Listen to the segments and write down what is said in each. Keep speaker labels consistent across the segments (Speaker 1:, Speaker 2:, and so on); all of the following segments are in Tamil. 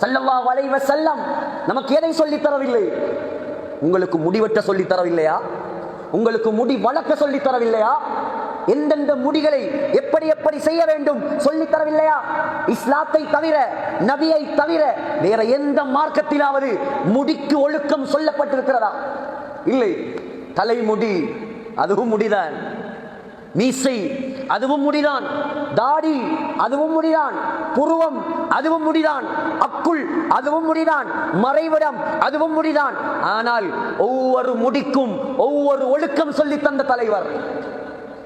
Speaker 1: சல்லல்லா வளைவ செல்லம் நமக்கு எதை சொல்லி தரவில்லை? உங்களுக்கு முடிவெட்ட சொல்லித் தரவில்லையா? உங்களுக்கு முடி வளர்க்க சொல்லி தரவில்லையா? எந்தெந்த முடிகளை எப்படி எப்படி செய்ய வேண்டும் சொல்லித் தரவில்லையா? இஸ்லாத்தை தவிர நபியை தவிர வேற எந்த மார்க்கத்திலாவது முடிக்கு ஒழுக்கம் சொல்லப்பட்டிருக்கிறதா? இல்லை. தலைமுடி அதுவும் முடிதான். மீசை அதுவும் முடிதான். தாடி அதுவும் முடிதான். புருவம் அதுவும் முடிதான். அக்குள் அதுவும் முடிதான். மறைவிடம் அதுவும் முடிதான். ஆனால் ஒவ்வொரு முடிக்கும் ஒவ்வொரு ஒழுக்கம் சொல்லி தந்த தலைவர்.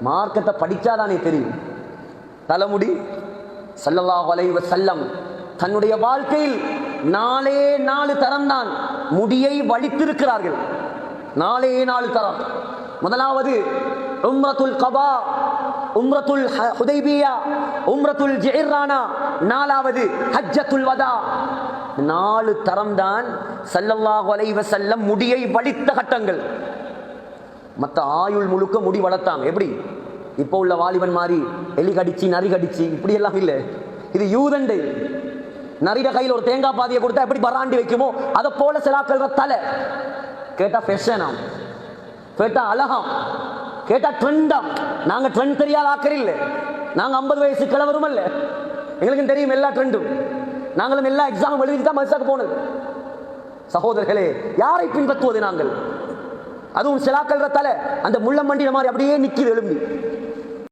Speaker 1: மார்க்கத்தை படிச்சாதானே தெரியும். தலைமுடி சல்லல்லாஹு அலைஹி செல்லம் தன்னுடைய வாழ்க்கையில் நாலே நாலு தரம் தான் முடியை வலித்திருக்கிறார்கள். நாலே நாலு தரம். முதலாவது உம்ரத்துல் கபா உம்ரத்துல் ஹ- ஹுதைபியா உம்ரத்துல் ஜிஹ்ரானா நாலாவது ஹஜ்ஜத்துல் வதா. நாலு தரம் தான் சல்லல்லாஹு அலைஹி வஸல்லம் முடியை வலித்த கட்டங்கள். மற்ற ஆயுள் முழுக்க முடி வளர்த்தாங்க. எப்படி? இப்போ உள்ள வாலிபன் மாதிரி எலி கடிச்சு நரி கடிச்சு இப்படி எல்லாம் இல்லை. இது யூதண்டு. நரிட கையில் ஒரு தேங்காய் பாதியை கொடுத்தா எப்படி பராண்டி வைக்குமோ அதை போல சிலாக்கள் தலை. கேட்டா ஃபெஷனாம் கேட்டா அழகாம். கேட்டா ட்ரெண்டாம் நாங்க ட்ரெண்ட் தெரியாத ஆக்கர் இல்லை. நாங்க ஐம்பது வயசு கிழவரும் இல்ல எங்களுக்கும் தெரியும் எல்லா ட்ரெண்டும் நாங்களும் எல்லா எக்ஸாம் எழுதிட்டு தான் மதுசாக்கு போனது. சகோதரர்களே யாரை பின்பற்றுவது நாங்கள்? அதுவும் சிலாக்கள் தலை அந்த முள்ளம் மண்டின மாதிரி அப்படியே நிற்கிது எலும்பி